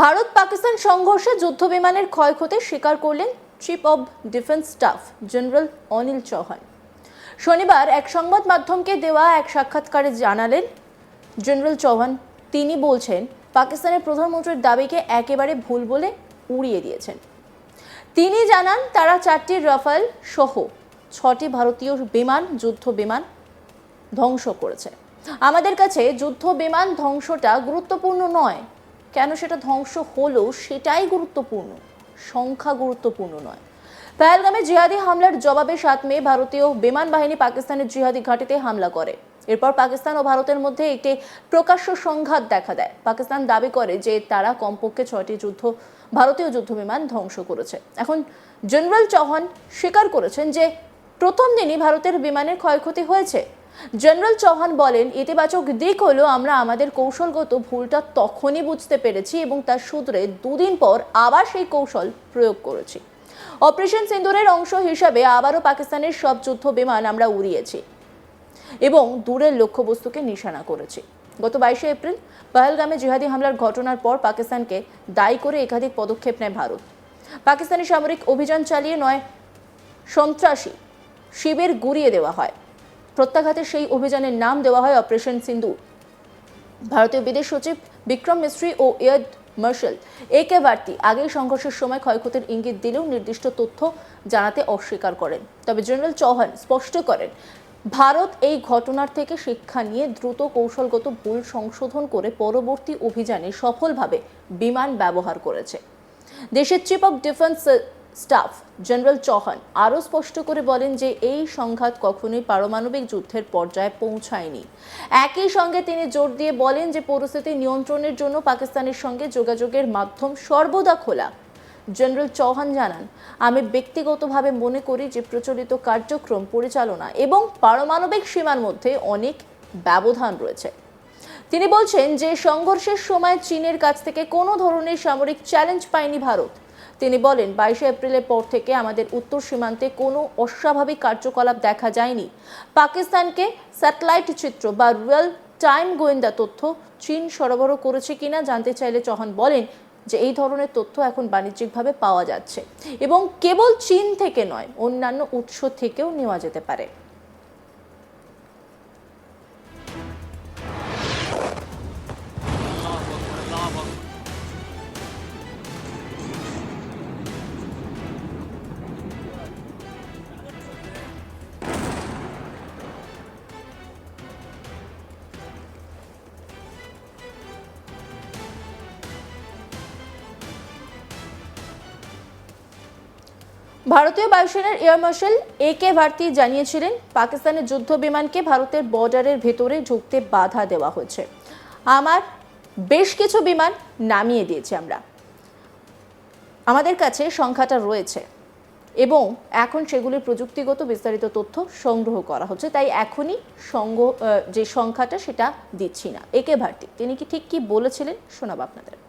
ভারত পাকিস্তান সংঘর্ষে যুদ্ধ বিমানের ক্ষয়ক্ষতি স্বীকার করলেন chief of defence staff general Anil Chauhan. শনিবার এক সংবাদ মাধ্যমকে দেওয়া এক সাক্ষাৎকারে জানালেন জেনারেল চৌহান, তিনি বলছেন, পাকিস্তানের প্রধানমন্ত্রীর দাবিকে একেবারে ভুল বলে উড়িয়ে দিয়েছেন। তিনি জানান, তারা চারটি রাফাল সহ ছটি ভারতীয় বিমান, যুদ্ধ বিমান ধ্বংস করেছে। আমাদের কাছে যুদ্ধ বিমান ধ্বংসটা গুরুত্বপূর্ণ নয় কেন সেটা ধ্বংস হলো সেটাই গুরুত্বপূর্ণ। সংখ্যা গুরুত্বপূর্ণ নয়। পেহেলগামে জিহাদি হামলার জবাবে সাত মে ভারতীয় বিমান বাহিনী পাকিস্তানের জিহাদি ঘাঁটিতে হামলা করে। এরপর পাকিস্তান ও ভারতের মধ্যে একটি প্রকাশ্য সংঘাত দেখা দেয়। পাকিস্তান দাবি করে যে তারা কমপক্ষে ছয়টি যুদ্ধ, ভারতীয় যুদ্ধ বিমান ধ্বংস করেছে। এখন জেনারেল চৌহান স্বীকার করেছেন যে প্রথম দিনই ভারতের বিমানের ক্ষয়ক্ষতি হয়েছে। জেনারেল চৌহান বলেন, ইতিবাচক দিক হলো আমরা আমাদের কৌশলগত ভুলটা তখনই বুঝতে পেরেছি এবং তার সূত্রে দুদিন পর আবার সেই কৌশল প্রয়োগ করেছি। অপারেশন সিন্দুরের অংশ হিসাবে আবারও পাকিস্তানের সব যুদ্ধ বিমান আমরা উড়িয়েছি এবং দূরের লক্ষ্যবস্তুকে নিশানা করেছি। গত বাইশে এপ্রিল পহেলগামে জিহাদি হামলার ঘটনার পর পাকিস্তানকে দায়ী করে একাধিক পদক্ষেপ নেয় ভারত। পাকিস্তানি সামরিক অভিযান চালিয়ে নয়, সন্ত্রাসী শিবির গুড়িয়ে দেওয়া হয়। প্রত্যাঘাতে সেই অভিযানের নাম দেওয়া হয় অপারেশন সিন্দুর ভারতীয় বিদেশ সচিব বিক্রম মিস্ত্রি ও এয়ার মার্শাল এ কে বার্তি আগেই সংঘর্ষের সময় ক্ষয়ক্ষতির ইঙ্গিত দিলেও নির্দিষ্ট তথ্য জানাতে অস্বীকার করেন। তবে জেনারেল চৌহান স্পষ্ট করেন, ভারত এই ঘটনার থেকে শিক্ষা নিয়ে দ্রুত কৌশলগত ভুল সংশোধন করে পরবর্তী অভিযানে সফলভাবে বিমান ব্যবহার করেছে। দেশের chief of defence staff general Chauhan আরও স্পষ্ট করে বলেন যে এই সংঘাত কখনোই পারমাণবিক যুদ্ধের পর্যায়ে পৌঁছায়নি। একই সঙ্গে তিনি জোর দিয়ে বলেন যে পরিস্থিতি নিয়ন্ত্রণের জন্য পাকিস্তানের সঙ্গে যোগাযোগের মাধ্যম সর্বদা খোলা। জেনারেল চৌহান জানান, আমি ব্যক্তিগতভাবে মনে করি যে প্রচলিত কার্যক্রম পরিচালনা এবং পারমাণবিক সীমার মধ্যে অনেক ব্যবধান রয়েছে। তিনি বলছেন যে সংঘর্ষের সময় চীনের কাছ থেকে কোনো ধরনের সামরিক চ্যালেঞ্জ পায়নি ভারত। তিনি বলেন, বাইশে এপ্রিলের পর থেকে আমাদের উত্তর সীমান্তে কোনো অস্বাভাবিক কার্যকলাপ দেখা যায়নি। পাকিস্তানকে স্যাটেলাইট চিত্র বা রিয়েল টাইম গোয়েন্দা তথ্য চীন সরবরাহ করেছে কিনা জানতে চাইলে চৌহান বলেন যে এই ধরনের তথ্য এখন বাণিজ্যিকভাবে পাওয়া যাচ্ছে এবং কেবল চীন থেকে নয়, অন্যান্য উৎস থেকেও নেওয়া যেতে পারে। ভারতীয় বায়ুসেনার air marshal A K Bharti জানিয়েছিলেন পাকিস্তানের যুদ্ধ বিমানকে ভারতের বর্ডারের ভেতরে ঢুকতে বাধা দেওয়া হয়েছে। আমার বেশ কিছু বিমান নামিয়ে দিয়েছি আমরা। আমাদের কাছে সংখ্যাটা রয়েছে এবং এখন সেগুলির প্রযুক্তিগত বিস্তারিত তথ্য সংগ্রহ করা হচ্ছে তাই এখনই সংঘ আহ, যে সংখ্যাটা সেটা দিচ্ছি না। একে ভারতী তিনি কি ঠিক কি বলেছিলেন শোনাব আপনাদের।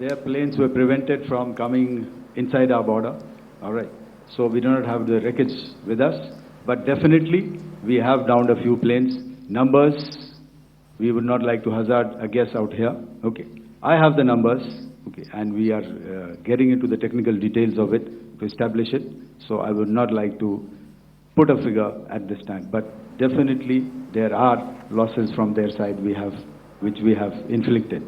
Their planes were prevented from coming inside our border. All right. So we do not have the wreckage with us, but definitely we have downed a few planes. Numbers, we would not like to hazard a guess out here. Okay. I have the numbers. Okay. And we are uh, getting into the technical details of it to establish it. So I would not like to put a figure at this time, but definitely there are losses from their side we have, which we have inflicted.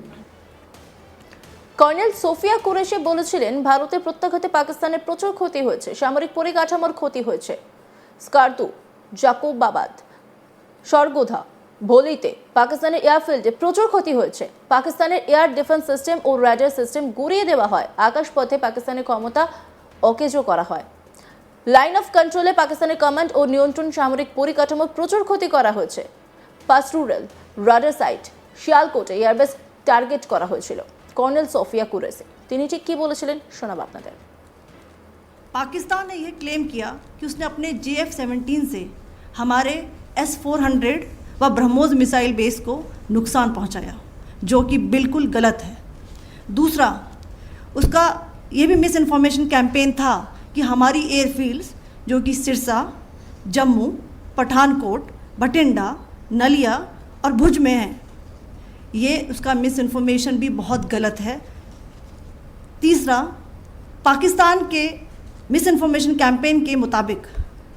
Colonel Sofia Qureshi বলেছিলেন ভারতের প্রত্যাঘাতে পাকিস্তানের প্রচুর ক্ষতি হয়েছে, সামরিক পরিকাঠামোর ক্ষতি হয়েছে। স্কার্দু, জাকুবাবাদ স্বর্গোধা ভোলিতে পাকিস্তানের এয়ারফিল্ডে প্রচুর ক্ষতি হয়েছে। পাকিস্তানের এয়ার ডিফেন্স সিস্টেম ও র্যাডার সিস্টেম গুড়িয়ে দেওয়া হয়। আকাশপথে পাকিস্তানের ক্ষমতা অকেজো করা হয়। লাইন অফ কন্ট্রোলে পাকিস্তানের কমান্ড ও নিয়ন্ত্রণ সামরিক পরিকাঠামোর প্রচুর ক্ষতি করা হয়েছে। পাসরুরাল রাডার সাইট, শিয়ালকোটে এয়ারবেস টার্গেট করা হয়েছিল। কর্নেল সোফিয়া কুরেসি তিনি ঠিক কি বলেছিলেন শোনাব আপনাদের पाकिस्तान ने यह क्लेम किया कि उसने अपने जे एफ सेवनटीन से हमारे एस फोर हंड्रेड व ब्रह्मोस मिसाइल बेस को नुकसान पहुंचाया जो कि बिल्कुल गलत है दूसरा उसका ये भी मिस इन्फॉर्मेशन कैंपेन था कि हमारी एयरफील्ड्स जो कि सिरसा जम्मू पठानकोट भटिंडा नलिया और भुज में हैं ये उसका मिस इन्फॉर्मेशन भी बहुत गलत है। तीसरा, पाकिस्तान के मिस इन्फॉर्मेशन कैंपेन के मुताबिक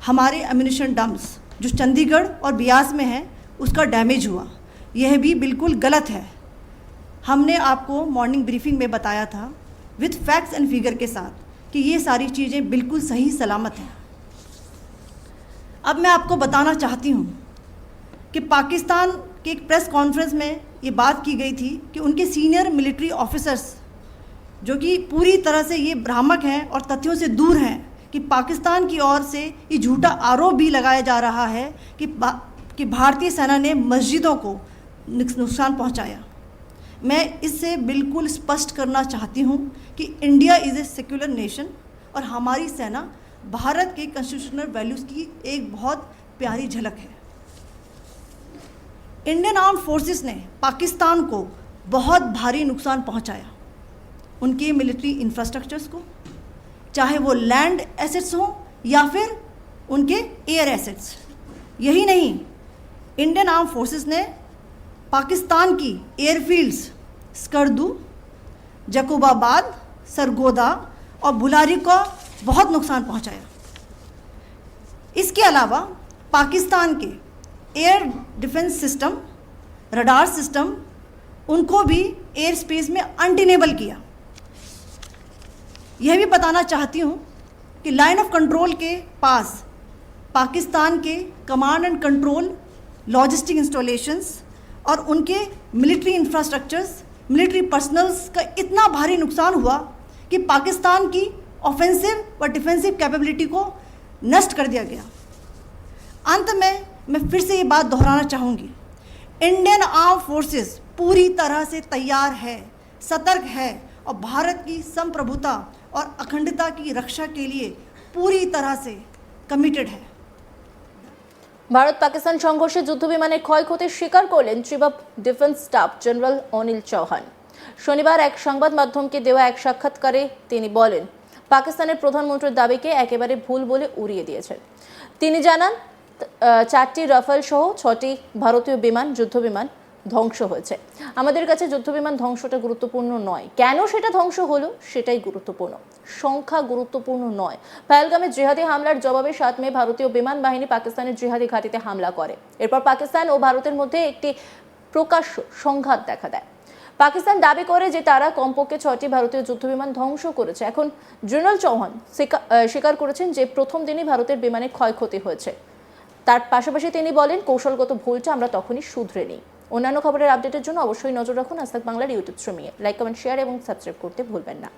हमारे अम्यूनिशन डम्प्स जो चंडीगढ़ और बियास में है, उसका डैमेज हुआ। यह भी बिल्कुल गलत है। हमने आपको मॉर्निंग ब्रीफिंग में बताया था विथ फैक्ट्स एंड फिगर के साथ, कि ये सारी चीज़ें बिल्कुल सही सलामत हैं। अब मैं आपको बताना चाहती हूँ कि पाकिस्तान के एक प्रेस कॉन्फ्रेंस में ये बात की गई थी कि उनके सीनियर मिलिट्री ऑफिसर्स, जो कि पूरी तरह से ये भ्रामक हैं और तथ्यों से दूर हैं कि पाकिस्तान की ओर से ये झूठा आरोप भी लगाया जा रहा है कि कि भारतीय सेना ने मस्जिदों को नुकसान पहुँचाया। मैं इससे बिल्कुल स्पष्ट करना चाहती हूँ कि India is a secular nation और हमारी सेना भारत के कॉन्स्टिट्यूशनल वैल्यूज़ की एक बहुत प्यारी झलक है। इंडियन आर्म फोर्सेस ने पाकिस्तान को बहुत भारी नुकसान पहुँचाया। उनके मिलिट्री इंफ्रास्ट्रक्चर्स को, चाहे वो लैंड एसेट्स हों या फिर उनके एयर एसेट्स यही नहीं इंडियन आर्म फोर्सेस ने पाकिस्तान की एयरफील्ड्स स्कर्दू जकोबाबाद, सरगोदा और बुलारी को बहुत नुकसान पहुँचाया। इसके अलावा पाकिस्तान के air defence system radar system उनको भी एयर स्पेस में अनटेनेबल किया। यह भी बताना चाहती हूँ कि लाइन ऑफ़ कंट्रोल के पास पाकिस्तान के command and control logistic installations और उनके मिलिट्री इंफ्रास्ट्रक्चर्स मिलिट्री पर्सनल्स का इतना भारी नुकसान हुआ कि पाकिस्तान की ऑफेंसिव व डिफेंसिव कैपेबिलिटी को नष्ट कर दिया गया। अंत में मैं फिर से ये बात दोहराना चाहूँगी इंडियन आर्म फोर्सेस पूरी तरह से तैयार है सतर्क है और भारत की संप्रभुता और अखंडता की रक्षा के लिए पूरी तरह से कमिटेड है ভারত পাকিস্তান সংঘর্ষে যুদ্ধবিমানের ক্ষয়ক্ষতির স্বীকার করলেন chief of defence staff general Anil Chauhan শনিবার এক সংবাদ মাধ্যমকে দেওয়া এক সাক্ষাৎকারে তিনি বলেন পাকিস্তানের প্রধানমন্ত্রীর দাবিকে একেবারে ভুল বলে উড়িয়ে দিয়েছেন তিনি জানান আহ, চারটি রাফেল সহ ছটি ভারতীয় বিমান যুদ্ধবিমান ধ্বংস হয়েছে। আমাদের কাছে যুদ্ধবিমান ধ্বংসটা গুরুত্বপূর্ণ নয়। কেন সেটা ধ্বংস হলো? সেটাই গুরুত্বপূর্ণ। সংখ্যা গুরুত্বপূর্ণ নয়। পেহেলগামে জিহাদি হামলার জবাবে সাত মে ভারতীয় বিমান বাহিনী পাকিস্তানের জিহাদি ঘাঁটিতে হামলা করে। এরপর পাকিস্তান ও ভারতের মধ্যে একটি প্রকাশ্য সংঘাত দেখা দেয়। পাকিস্তান দাবি করে যে তারা কমপক্ষে ছয়টি ভারতীয় যুদ্ধবিমান ধ্বংস করেছে। এখন জেনারেল চৌহান স্বীকা- স্বীকার করেছেন যে প্রথম দিনই ভারতের বিমানে ক্ষয়ক্ষতি হয়েছে। তার পাশাপাশি তিনি বলেন, কৌশলগত ভুলটা আমরা তখনই শুধরে নিই। অন্যান্য খবরের আপডেটের জন্য অবশ্যই নজর রাখুন আস্তাক বাংলার ইউটিউব স্ট্রিমিংয়ে লাইক কমেন্ট শেয়ার এবং সাবস্ক্রাইব করতে ভুলবেন না।